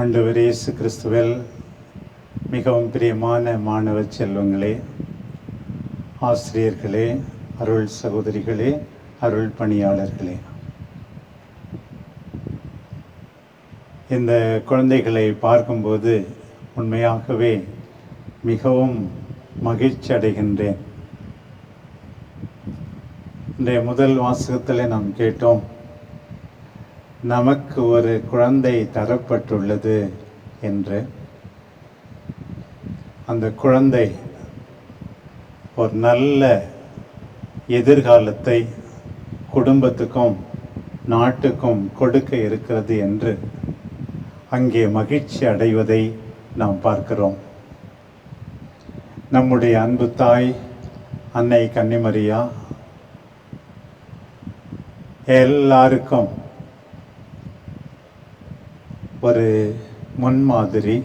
ஆண்டவர் இயேசு கிறிஸ்துவில் மிகவும் பிரியமான மாணவ செல்வங்களே ஆசிரியர்களே அருள் சகோதரிகளே அருள் பணியாளர்களே. இந்த குழந்தைகளை பார்க்கும்போது உண்மையாகவே மிகவும் மகிழ்ச்சி அடைகின்றேன். இன்றைய முதல் வாசகத்தில் நாம் கேட்டோம் நமக்கு ஒரு குழந்தை தரப்பட்டுள்ளது என்று. அந்த குழந்தை ஒரு நல்ல எதிர்காலத்தை குடும்பத்துக்கும் நாட்டுக்கும் கொடுக்க இருக்கிறது என்று அங்கே மகிழ்ச்சி அடைவதை நாம் பார்க்கிறோம். நம்முடைய அன்பு தாய் அன்னை கன்னிமரியா எல்லாருக்கும் ஒரு முன்மாதிரி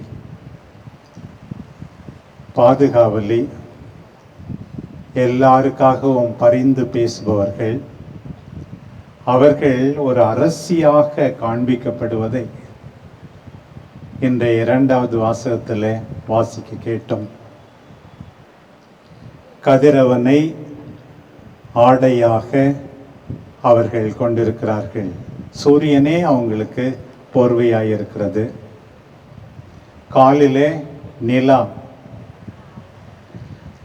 பாதுகாவலி எல்லாருக்காகவும் பரிந்து பேசுபவர்கள் அவர்கள் ஒரு அரசியாக காண்பிக்கப்படுவதை இன்றைய இரண்டாவது வாசகத்தில் வாசிக்க கேட்டோம். கதிரவனை ஆடையாக அவர்கள் கொண்டிருக்கிறார்கள். சூரியனே அவங்களுக்கு போர்வையாக இருக்கிறது காலிலே நிலா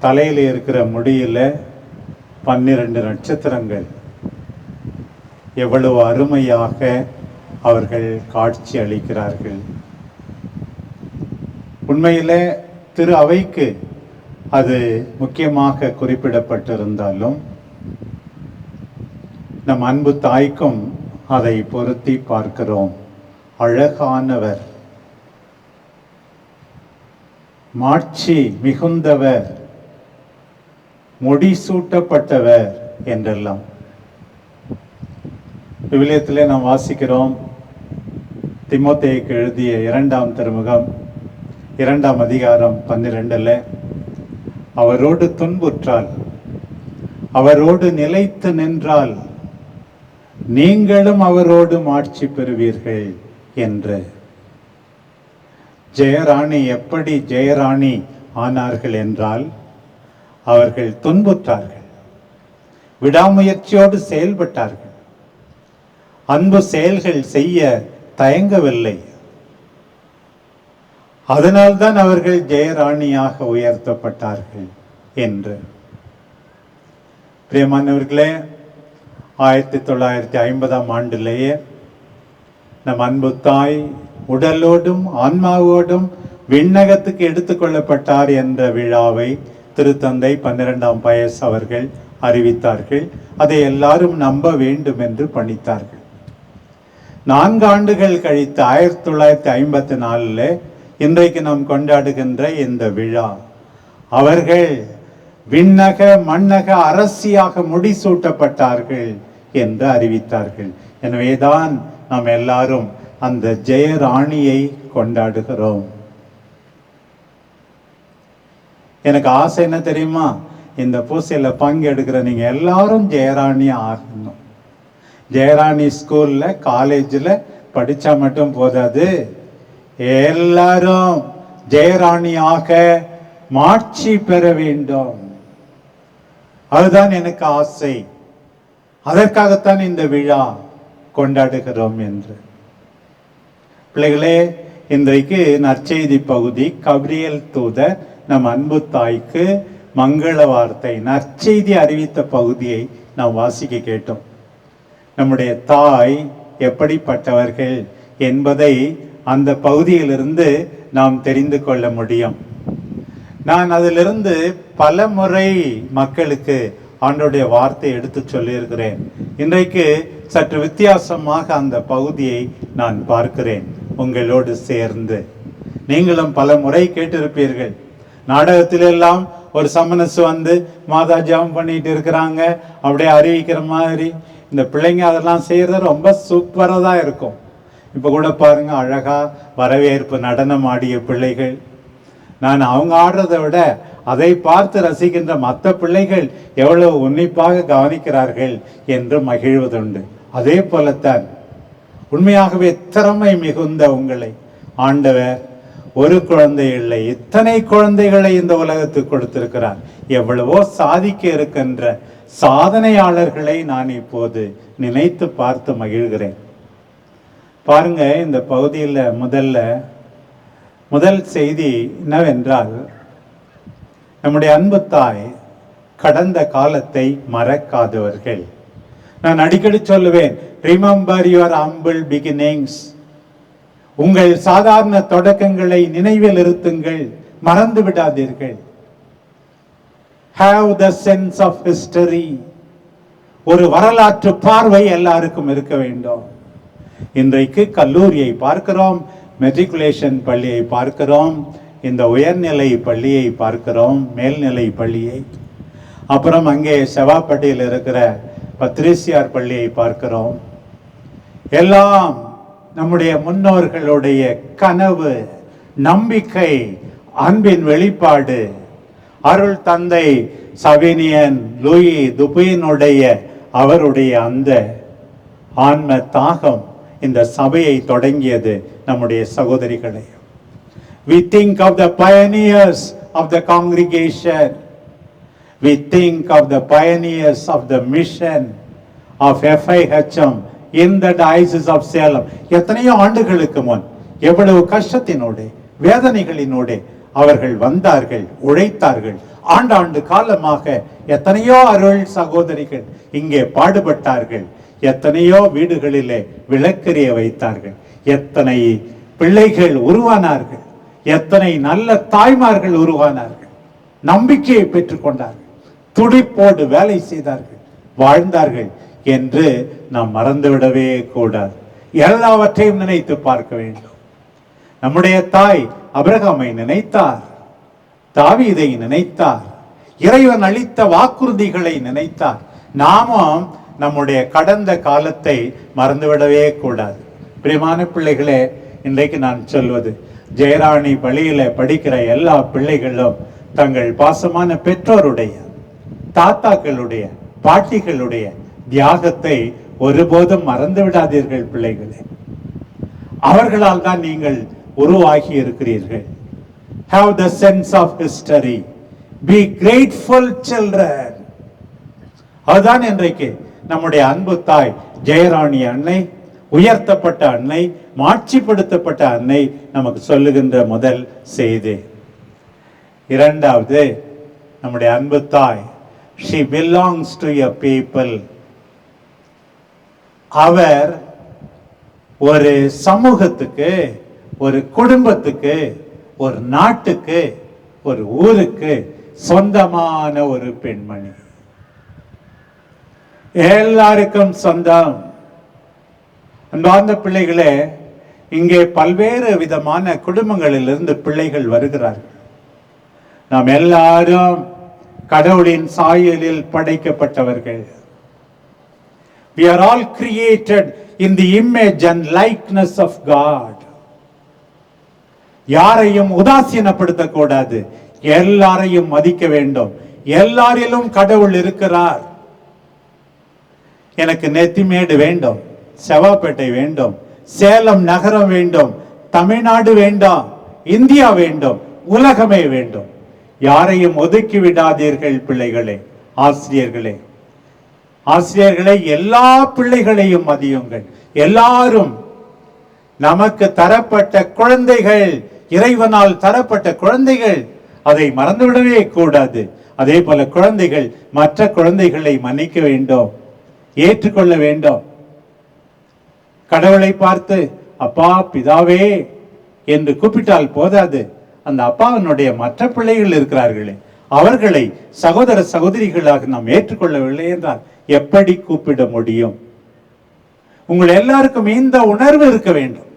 தலையில் இருக்கிற முடியில் பன்னிரண்டு நட்சத்திரங்கள். எவ்வளவு அருமையாக அவர்கள் காட்சி அளிக்கிறார்கள். உண்மையிலே திரு அவைக்கு அது முக்கியமாக குறிப்பிடப்பட்டிருந்தாலும் நம் அன்பு தாய்க்கும் அதை பொருத்தி பார்க்கிறோம். அழகானவர். மாட்சி மிகுந்தவர். முடிசூட்டப்பட்டவர் என்றெல்லாம். விவிலியத்திலே நாம் வாசிக்கிறோம். திமுத்தேக்கு எழுதிய இரண்டாம் திருமுகம் இரண்டாம் அதிகாரம் பன்னிரெண்டுல அவரோடு துன்புற்றால் அவரோடு நிலைத்து நின்றால் நீங்களும் அவரோடு மாட்சி பெறுவீர்கள். என்று. ஜெயராணி எப்படி ஜெயராணி ஆனார்கள் என்றால் அவர்கள் துன்புற்றார்கள் விடாமுயற்சியோடு செயல்பட்டார்கள். அன்பு செயல்கள் செய்ய தயங்கவில்லை. அதனால்தான் அவர்கள் ஜெயராணியாக உயர்த்தப்பட்டார்கள் என்று. பிரியமானவர்களே ஆயிரத்தி தொள்ளாயிரத்தி ஐம்பதாம் ஆண்டிலேயே நம் அன்பு தாய் உடலோடும் ஆன்மாவோடும் விண்ணகத்துக்கு எடுத்துக்கொள்ளப்பட்டார் என்ற விழாவை திருத்தந்தை பன்னிரெண்டாம் பயஸ் அவர்கள் அறிவித்தார்கள். அதை எல்லாரும் நம்ப வேண்டும் என்று பணித்தார்கள். நான்கு ஆண்டுகள் கழித்து ஆயிரத்தி தொள்ளாயிரத்தி ஐம்பத்தி நாலில் இன்றைக்கு நாம் கொண்டாடுகின்ற இந்த விழா. அவர்கள் விண்ணக மண்ணக அரசியாக முடிசூட்டப்பட்டார்கள் என்று அறிவித்தார்கள். எனவேதான் நாம் எல்லாரும் அந்த ஜெயராணியை கொண்டாடுகிறோம். எனக்கு ஆசை என்ன தெரியுமா? இந்த பூசையில் பங்கெடுக்கிற நீங்க எல்லாரும் ஜெயராணி ஆகணும். ஜெயராணி ஸ்கூல்ல காலேஜில் படிச்சா மட்டும் போதாது. எல்லாரும் ஜெயராணியாக மாட்சி பெற வேண்டும். அதுதான் எனக்கு ஆசை. அதற்காகத்தான் இந்த விழா. கொண்டாடுகிறோம் என்று. பிள்ளைகளே இன்றைக்கு நற்செய்தி பகுதி கபிரியல் தூதர் நம் அன்பு தாய்க்கு மங்கள வார்த்தை நற்செய்தி அறிவித்த பகுதியை நாம் வாசிக்க கேட்டோம். நம்முடைய தாய் எப்படிப்பட்டவர்கள் என்பதை அந்த பகுதியிலிருந்து நாம் தெரிந்து கொள்ள முடியும். நான் அதிலிருந்து பல முறை மக்களுக்கு ஆண்டோடைய வார்த்தை எடுத்து சொல்லியிருக்கிறேன். இன்றைக்கு சற்று வித்தியாசமாக அந்த பகுதியை நான் பார்க்கிறேன். உங்களோடு சேர்ந்து. நீங்களும் பல முறை கேட்டிருப்பீர்கள். நாடகத்திலெல்லாம் ஒரு சமனசு வந்து மாதா ஜபம் பண்ணிட்டு இருக்கிறாங்க. அப்படியே அறிவிக்கிற மாதிரி. இந்த பிள்ளைங்க அதெல்லாம் செய்யறது ரொம்ப சூப்பராக தான் இருக்கும். இப்போ கூட பாருங்க அழகா வரவேற்பு நடனம் ஆடிய பிள்ளைகள். நான் அவங்க ஆடுறதை விட அதை பார்த்து ரசிக்கின்ற மற்ற பிள்ளைகள் எவ்வளவு உன்னிப்பாக கவனிக்கிறார்கள் என்று மகிழ்வதுண்டு. அதே போலத்தான் உண்மையாகவே திறமை மிகுந்த உங்களை. ஆண்டவர் ஒரு குழந்தை இல்லை இத்தனை குழந்தைகளை இந்த உலகத்துக்கு கொடுத்திருக்கிறார். எவ்வளவோ சாதிக்க இருக்கின்ற சாதனையாளர்களை நான் இப்போது நினைத்து பார்த்து மகிழ்கிறேன். பாருங்க இந்த பகுதியில் முதல்ல முதல் செய்தி என்னவென்றால் நம்முடைய அன்பு தாய் கடந்த காலத்தை மறக்காதவர்கள். நான் அடிக்கடி சொல்லுவேன் ரிமெம்பர் யுவர் அம்பிள் பிகினிங்ஸ் உங்கள் சாதாரண தொடக்கங்களை நினைவில் இருத்துங்கள் மறந்து விடாதீர்கள். Have the sense of history ஒரு வரலாற்று பார்வை எல்லாருக்கும் இருக்க வேண்டும். இன்றைக்கு கல்லூரியை பார்க்கிறோம் மெட்ரிகுலேஷன் பள்ளியை பார்க்கிறோம் இந்த உயர்நிலை பள்ளியை பார்க்கிறோம் மேல்நிலை பள்ளியை. அப்புறம் அங்கே செவாப்பட்டியில் இருக்கிற பத்ரிசியார் பள்ளியை பார்க்கிறோம். எல்லாம் நம்முடைய முன்னோர்களுடைய கனவு நம்பிக்கை அன்பின் வெளிப்பாடு. அருள் தந்தை சவினியன் லூயி துபையினுடைய அவருடைய அந்த ஆன்ம தாகம் இந்த சபையை தொடங்கியது நம்முடைய சகோதரிகளை. We think of the pioneers of the congregation. We think of the pioneers of the mission of FIHM in the diocese of Salem. எத்தனையோ ஆண்டுகளுக்கு முன் எவ்வளவு கஷ்டத்தினோடு வேதனைகளினோடு அவர்கள் வந்தார்கள் உழைத்தார்கள் ஆண்டாண்டு காலமாக எத்தனையோ அருள் சகோதரிகள் இங்கே பாடுபட்டார்கள் எத்தனையோ வீடுகளிலே விளக்கெரிய வைத்தார்கள் எத்தனை பிள்ளைகள் உருவானார்கள் எத்தனை நல்ல தாய்மார்கள் உருவானார்கள். நம்பிக்கையை பெற்றுக்கொண்டார்கள் துடிப்போடு வேலை செய்தார்கள். வாழ்ந்தார்கள் என்று நாம் மறந்துவிடவே கூடாது. எல்லாவற்றையும் நினைத்து பார்க்க வேண்டும். நம்முடைய தாய் அபிரகாமை நினைத்தார். தாவீதை நினைத்தார். இறைவன் அளித்த வாக்குறுதிகளை நினைத்தார். நாமும் நம்முடைய கடந்த காலத்தை மறந்துவிடவே கூடாது. பிரியமான பிள்ளைகளே இன்றைக்கு நான் சொல்வது ஜெயராணி பள்ளியில படிக்கிற எல்லா பிள்ளைகளும் தங்கள் பாசமான பெற்றோருடைய தாத்தாக்களுடைய பாட்டிகளுடைய தியாகத்தை ஒருபோதும் மறந்து விடாதீர்கள் பிள்ளைகளே. அவர்களால் தான் நீங்கள் உருவாகி இருக்கிறீர்கள். Have the sense of history be grateful children அதுதான் இன்றைக்கு நம்முடைய அன்பு தாய் ஜெயராணி அன்னை உயர்த்தப்பட்ட அன்னை மாட்சிப்படுத்தப்பட்ட அன்னை நமக்கு சொல்லுகின்ற முதல் செய்தி. இரண்டாவது நம்முடைய அன்பு தாய் she belongs to a people அவர் ஒரு சமூகத்துக்கு ஒரு குடும்பத்துக்கு ஒரு நாட்டுக்கு ஒரு ஊருக்கு சொந்தமான ஒரு பெண்மணி. எல்லாருக்கும் சொந்தம். அன்பார்ந்த பிள்ளைகளே இங்கே பல்வேறு விதமான குடும்பங்களிலிருந்து பிள்ளைகள் வருகிறார்கள். நாம் எல்லாரும் கடவுளின் சாயலில் படைக்கப்பட்டவர்கள். We are all created in the image and likeness of god. யாரையும் உதாசீனப்படுத்தக்கூடாது. எல்லாரையும் மதிக்க வேண்டும். எல்லாரிலும் கடவுள் இருக்கிறார். எனக்கு நெத்திமேடு வேண்டும். செவாப்பேட்டை வேண்டும் சேலம் நகரம் வேண்டும் தமிழ்நாடு வேண்டாம் இந்தியா வேண்டும் உலகமே வேண்டும். யாரையும் ஒதுக்கி விடாதீர்கள் பிள்ளைகளே ஆசிரியர்களே. ஆசிரியர்களை எல்லா பிள்ளைகளையும் மதியுங்கள். எல்லாரும் நமக்கு தரப்பட்ட குழந்தைகள் இறைவனால் தரப்பட்ட குழந்தைகள் அதை மறந்துவிடவே கூடாது. அதே போல குழந்தைகள் மற்ற குழந்தைகளை மன்னிக்க வேண்டும் ஏற்றுக்கொள்ள வேண்டும். கடவுளை பார்த்து அப்பா பிதாவே என்று கூப்பிட்டால் போதாது. அந்த அப்பாவினுடைய மற்ற பிள்ளைகள் இருக்கிறார்களே அவர்களை சகோதர சகோதரிகளாக நாம் ஏற்றுக்கொள்ளவில்லை என்றால் எப்படி கூப்பிட முடியும்? உங்கள் எல்லாருக்கும் இந்த உணர்வு இருக்க வேண்டும்.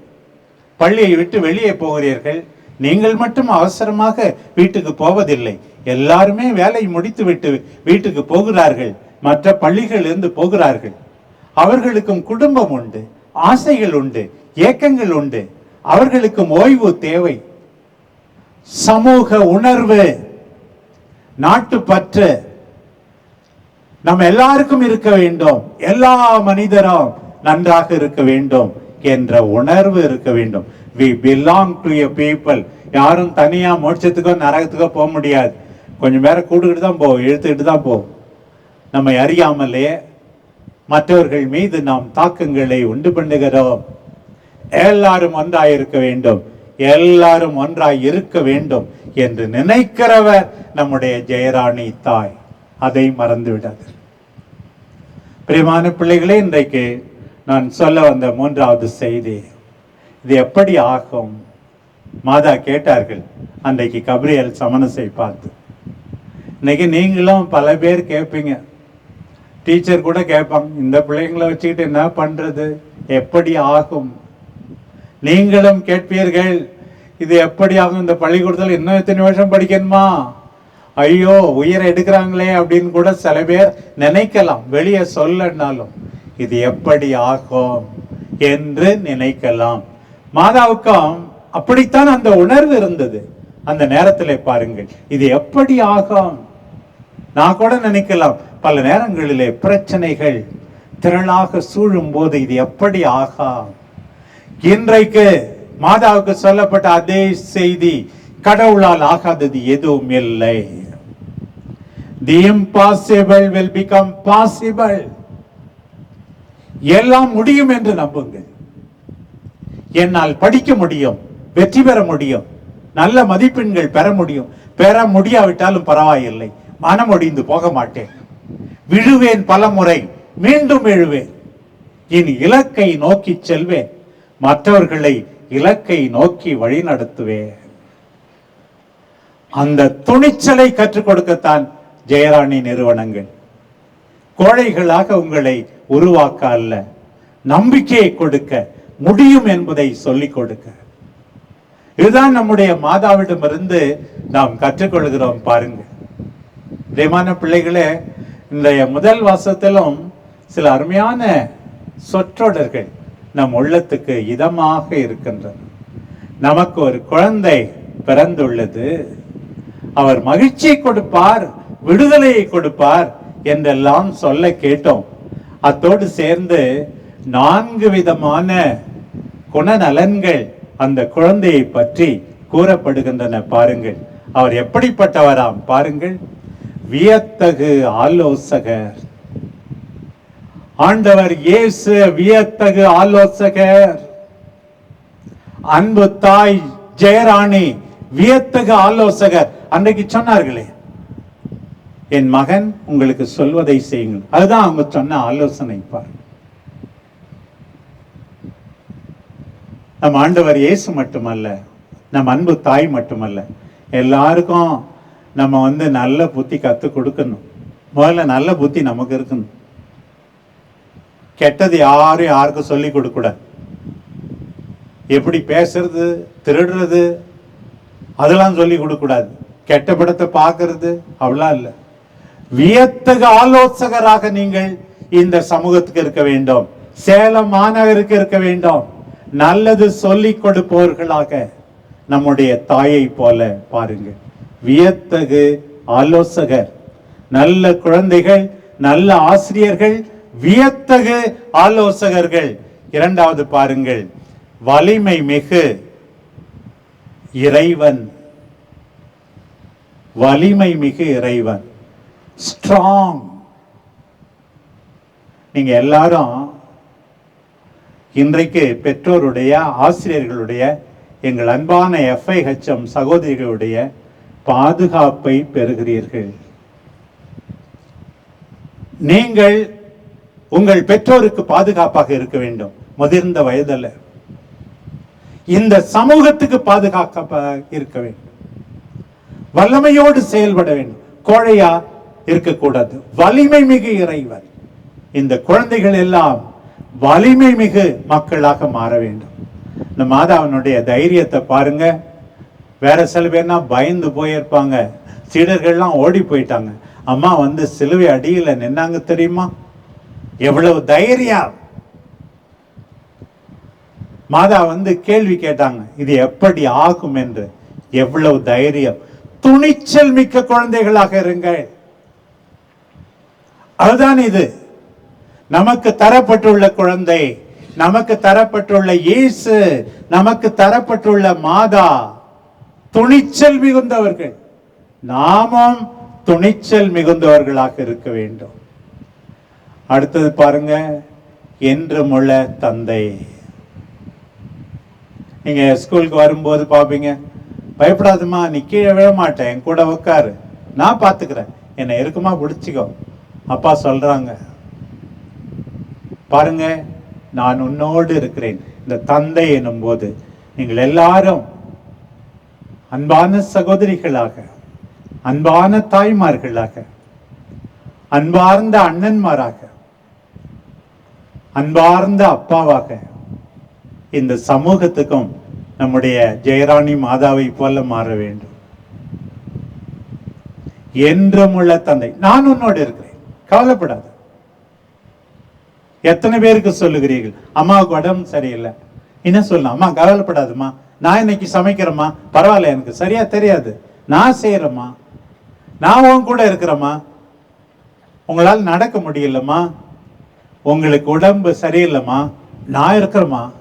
பள்ளியை விட்டு வெளியே போகிறீர்கள். நீங்கள் மட்டும் அவசரமாக வீட்டுக்கு போவதில்லை. எல்லாருமே வேலை முடித்து விட்டு வீட்டுக்கு போகிறார்கள். மற்ற பள்ளிகளிலிருந்து போகிறார்கள். அவர்களுக்கும் குடும்பம் உண்டு. ஆசைகள் உண்டு ஏக்கங்கள் உண்டு அவர்களுக்கும் ஓய்வு தேவை. சமூக உணர்வு நாட்டு பற்று நம்ம எல்லாருக்கும் இருக்க வேண்டும். எல்லா மனிதரும் நன்றாக இருக்க வேண்டும் என்ற உணர்வு இருக்க வேண்டும். We belong to a people யாரும் தனியா மோட்சத்துக்கோ நரகத்துக்கோ போக முடியாது. கொஞ்சம் பேரை கூட்டுக்கிட்டு தான் போவோம் இழுத்துக்கிட்டு தான் போவோம் நம்ம அறியாமலே மற்றவர்கள் மீது நாம் தாக்கங்களை உண்டு பண்ணுகிறோம். எல்லாரும் ஒன்றாய் இருக்க வேண்டும். எல்லாரும் ஒன்றாய் இருக்க வேண்டும் என்று நினைக்கிறவர் நம்முடைய ஜெயராணி தாய். அதை மறந்துவிடாது. பிரியமான பிள்ளைகளே இன்றைக்கு நான் சொல்ல வந்த மூன்றாவது செய்தி. இது எப்படி ஆகும்? மாதா கேட்டார்கள் அன்றைக்கு கபிரியல் சமனசை பார்த்து. இன்னைக்கு நீங்களும் பல பேர் கேட்பீங்க. டீச்சர் கூட கேட்பாங்க இந்த பிள்ளைங்களை வச்சுக்கிட்டு என்ன பண்றது? எப்படி ஆகும்? நீங்களும் கேட்பீர்கள் இது எப்படி ஆகும்? இந்த பள்ளிக்கூடத்தில் இன்னும் எத்தனை வருஷம் படிக்கணுமா? ஐயோ உயிரை எடுக்கிறாங்களே அப்படின்னு கூட சில பேர் நினைக்கலாம். வெளியே சொல்லனாலும் இது எப்படி ஆகும் என்று நினைக்கலாம். மாதாவுக்கும் அப்படித்தான் அந்த உணர்வு இருந்தது. அந்த நேரத்தில் பாருங்கள் இது எப்படி ஆகும்? நான் கூட நினைக்கலாம். பல நேரங்களிலே பிரச்சனைகள் திரளாக சூழும் போது இது எப்படி ஆகா? இன்றைக்கு மாதாவுக்கு சொல்லப்பட்ட அதே செய்தி கடவுளால் ஆகாதது எதுவும் இல்லை. The impossible will become possible எல்லாம் முடியும் என்று நம்புங்கள். என்னால் படிக்க முடியும் வெற்றி பெற முடியும் நல்ல மதிப்பெண்கள் பெற முடியும் பெற முடியாவிட்டாலும் பரவாயில்லை. மனமொடிந்து போக மாட்டேன். விழுவேன் பல முறை மீண்டும் எழுவேன். என் இலக்கை நோக்கி செல்வேன். மற்றவர்களை இலக்கை நோக்கி வழி நடத்துவேன். அந்த துணிச்சலை கற்றுக் கொடுக்கத்தான் ஜெயராணி நிறுவனங்கள். கோழைகளாக உங்களை உருவாக்க அல்ல நம்பிக்கையை கொடுக்க முடியும் என்பதை சொல்லிக் கொடுக்க. இதுதான் நம்முடைய மாதாவிடமிருந்து நாம் கற்றுக்கொள்கிறோம் பாருங்க. பிரியமான பிள்ளைகளே இன்றைய முதல் வாசத்திலும் சில அருமையான சொற்றொடர்கள் நம் உள்ளத்துக்கு இதமாக இருக்கின்றன. நமக்கு ஒரு குழந்தை பிறந்துள்ளது. அவர் மகிழ்ச்சியை கொடுப்பார் விடுதலையை கொடுப்பார் என்றெல்லாம் சொல்ல கேட்டோம். அத்தோடு சேர்ந்து நான்கு விதமான குணநலன்கள் அந்த குழந்தையை பற்றி கூறப்படுகின்றன பாருங்கள். அவர் எப்படிப்பட்டவராம் பாருங்கள். வியத்தகு ஆலோசகர். ஆண்டவர் இயேசு வியத்தகு ஆலோசகர். அன்பு தாய் ஜெயராணி வியத்தகு ஆலோசகர். அன்றைக்கு சொன்னார்களே என் மகன் உங்களுக்கு சொல்வதை செய்யுங்கள். அதுதான் அவங்க சொன்ன ஆலோசனை பாருங்க. நம் ஆண்டவர் இயேசு மட்டுமல்ல நம் அன்பு தாய் மட்டுமல்ல எல்லாருக்கும் நம்ம வந்து நல்ல புத்தி கற்றுக் கொடுக்கணும். முதல்ல நல்ல புத்தி நமக்கு இருக்கணும். கெட்டது யாரும் யாருக்கும் சொல்லி கொடுக்கக்கூடாது எப்படி பேசுறது திருடுறது அதெல்லாம் சொல்லி கொடுக்கக்கூடாது கெட்ட படத்தை பார்க்கறது அவ்வளோ இல்லை. வியத்தக ஆலோசகராக நீங்கள் இந்த சமூகத்துக்கு இருக்க வேண்டும். சேலம் மாநகருக்கு இருக்க வேண்டும். நல்லது சொல்லிக் கொடுப்பவர்களாக நம்முடைய தாயை போல பாருங்கள். வியத்தகு ஆலோசகர். நல்ல குழந்தைகள் நல்ல ஆசிரியர்கள் வியத்தகு ஆலோசகர்கள். இரண்டாவது பாருங்கள். வலிமை மிகு இறைவன். வலிமை மிகு இறைவன். ஸ்ட்ராங் நீங்க எல்லாரும் இன்றைக்கு பெற்றோருடைய ஆசிரியர்களுடைய எங்கள் அன்பான எஃப்ஐஹெச்எம் சகோதரிகளுடைய பாதுகாப்பை பெறுகிறீர்கள். நீங்கள் உங்கள் பெற்றோருக்கு பாதுகாப்பாக இருக்க வேண்டும். முதிர்ந்த வயதில் இந்த சமூகத்துக்கு பாதுகாக்க இருக்க வேண்டும். வல்லமையோடு செயல்பட வேண்டும். கோழையா இருக்கக்கூடாது. வலிமை மிகு இறைவன். இந்த குழந்தைகள் எல்லாம் வலிமை மிகு மக்களாக மாற வேண்டும். இந்த மாதாவினுடைய தைரியத்தை பாருங்க. வேற சில பேர்னா பயந்து போயிருப்பாங்க. சீடர்கள்லாம் ஓடி போயிட்டாங்க. அம்மா வந்து சிலுவை அடியில நின்னாங்க தெரியுமா? எவ்வளவு தைரியம். மாதா வந்து கேள்வி கேட்டாங்க. இது எப்படி ஆகும் என்று. எவ்வளவு தைரியம். துணிச்சல் மிக்க குழந்தைகளாக இருங்கள். அதுதான் இது. நமக்கு தரப்பட்டுள்ள குழந்தை நமக்கு தரப்பட்டுள்ள இயேசு நமக்கு தரப்பட்டுள்ள மாதா. துணிச்சல் மிகுந்தவர்கள். நாமும் துணிச்சல் மிகுந்தவர்களாக இருக்க வேண்டும். அடுத்தது பாருங்க என்று முள்ள தந்தை. நீங்க ஸ்கூலுக்கு வரும்போது பார்ப்பீங்க பயப்படாதம்மா நீ கீழே விழ மாட்டேன் என் கூட உட்காரு நான் பார்த்துக்கிறேன் என்னை இருக்குமா பிடிச்சிக்கோ. அப்பா சொல்றாங்க பாருங்க நான் உன்னோடு இருக்கிறேன். இந்த தந்தை என்னும் போது நீங்கள் எல்லாரும் அன்பான சகோதரிகளாக அன்பான தாய்மார்களாக அன்பார்ந்த அண்ணன்மாராக அன்பார்ந்த அப்பாவாக இந்த சமூகத்துக்கும் நம்முடைய ஜெயராணி மாதாவை போல மாற வேண்டும். என்றமுள்ள தந்தை நான் உன்னோடு இருக்கிறேன் கவலைப்படாத. எத்தனை பேருக்கு சொல்லுகிறீர்கள் அம்மாவுக்கு உடம்பு சரியில்லை. என்ன சொல்லலாம் அம்மா கவலைப்படாதுமா நான் இன்னைக்கு சமைக்கிறேம்மா. பரவாயில்ல எனக்கு. சரியா தெரியாது. நான் செய்யறேம்மா. நான் உன் கூட இருக்கிறேம்மா. உங்களால் நடக்க முடியலம்மா. உங்களுக்கு உடம்பு சரியில்லைம்மா. நான் இருக்கிறேம்மா.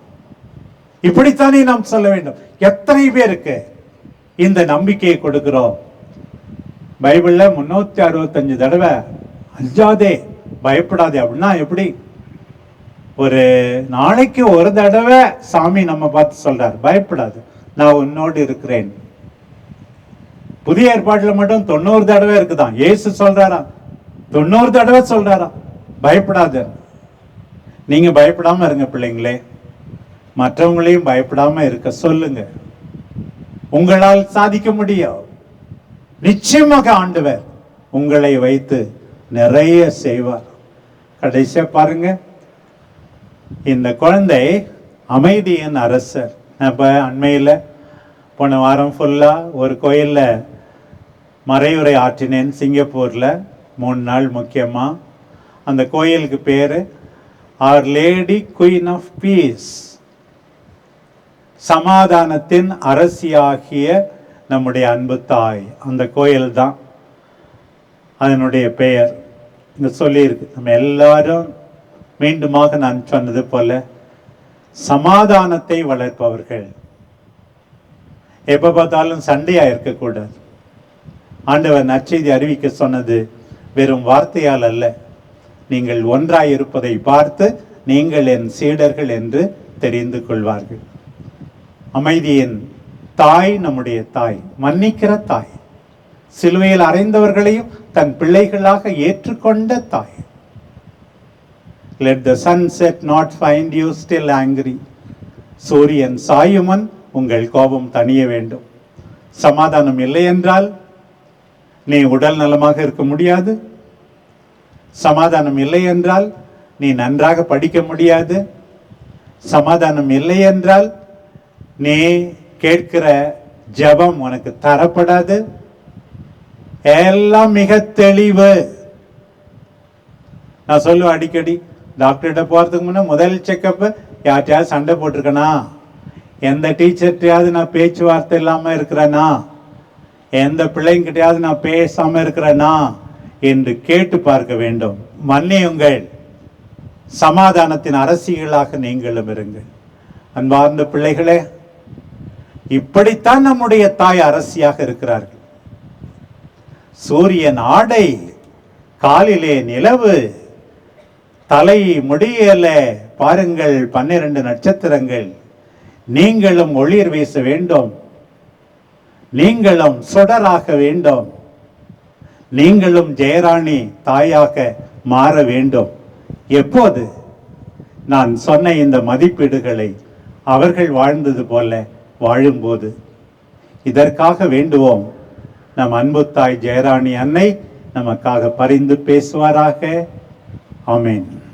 இப்படித்தானே நாம் சொல்ல வேண்டும். எத்தனை பேருக்கு இந்த நம்பிக்கையை கொடுக்கிறோம்? பைபிளில் முன்னூற்றி அறுபத்தஞ்சு தடவை அஞ்சாதே பயப்படாதே. அப்படின்னா எப்படி? ஒரு நாளைக்கு ஒரு தடவை சாமி நம்ம பார்த்து சொல்றார் பயப்படாது. நான் உன்னோடு இருக்கிறேன். புதிய ஏற்பாட்டில் மட்டும் தொண்ணூறு தடவை இருக்குதான். ஏசு சொல்றாரா தொண்ணூறு தடவை சொல்றாரா பயப்படாது. நீங்க பயப்படாம இருங்க பிள்ளைங்களே. மற்றவங்களையும் பயப்படாம இருக்க சொல்லுங்க. உங்களால் சாதிக்க முடியும். நிச்சயமாக ஆண்டவர் உங்களை வைத்து நிறைய செய்வார். கடைசியா பாருங்க. இந்த குழந்தை அமைதியின் அரசர். நான் அண்மையில் போன வாரம் ஃபுல்லா ஒரு கோயிலில் மறையுரை ஆற்றினேன். சிங்கப்பூர்ல மூணு நாள் முக்கியமா. அந்த கோயிலுக்கு பேரு our lady queen of peace சமாதானத்தின் அரசியாகிய நம்முடைய அன்பு தாய். அந்த கோயில் தான் அதனுடைய பெயர். இங்க சொல்லியிருக்கு. நம்ம எல்லாரும் மீண்டுமாக நான் சொன்னது போல சமாதானத்தை வளர்ப்பவர்கள். எப்போ பார்த்தாலும் சண்டையாக இருக்கக்கூடாது. ஆண்டவர் நற்செய்தி அறிவிக்க சொன்னது வெறும் வார்த்தையால் அல்ல. நீங்கள் ஒன்றாய் இருப்பதை பார்த்து நீங்கள் என் சீடர்கள் என்று தெரிந்து கொள்வார்கள். அமைதியின் தாய் நம்முடைய தாய் மன்னிக்கிற தாய். சிலுவையில் அறைந்தவர்களையும் தன் பிள்ளைகளாக ஏற்றுக்கொண்ட தாய். Let the sunset not find you still angry சூரியன் சாயுமன் உங்கள் கோபம் தணிய வேண்டும். சமாதானம் இல்லை என்றால் நீ உடல் நலமாக இருக்க முடியாது. சமாதானம் இல்லை என்றால் நீ நன்றாக படிக்க முடியாது. சமாதானம் இல்லை என்றால் நீ கேட்கிற ஜெபம் உனக்கு தரப்படாது. எல்லாம் மிக தெளிவு. நான் சொல்லுவேன் அடிக்கடி டாக்டர்கிட்ட போகிறதுக்கு முன்னே முதல் செக்கப்பு யார்கிட்டயாவது சண்டை போட்டிருக்கனா? எந்த டீச்சர்கிட்டயாவது நான் பேச்சுவார்த்தை இல்லாமல் இருக்கிறேனா? எந்த பிள்ளைங்கிட்டையாவது நான் பேசாமல் இருக்கிறேனா? என்று கேட்டு பார்க்க வேண்டும். மன்னியுங்கள். சமாதானத்தின் அரசியலாக நீங்களும் இருங்கள். அன்பார்ந்த பிள்ளைகளே இப்படித்தான் நம்முடைய தாய் அரசியாக இருக்கிறார்கள். சூரியன் ஆடை காலிலே நிலவு தலை முடியல பாருங்கள் பன்னிரண்டு நட்சத்திரங்கள். நீங்களும் ஒளிர் வீச வேண்டும். நீங்களும் சுடராக வேண்டும். நீங்களும் ஜெயராணி தாயாக மாற வேண்டும். எப்போது? நான் சொன்ன இந்த மதிப்பீடுகளை அவர்கள் வாழ்ந்தது போல வாழும்போது. இதற்காக வேண்டுவோம். நம் அன்பு தாய் ஜெயராணி அன்னை நமக்காக பரிந்து பேசுவாராக. ஆமேன்.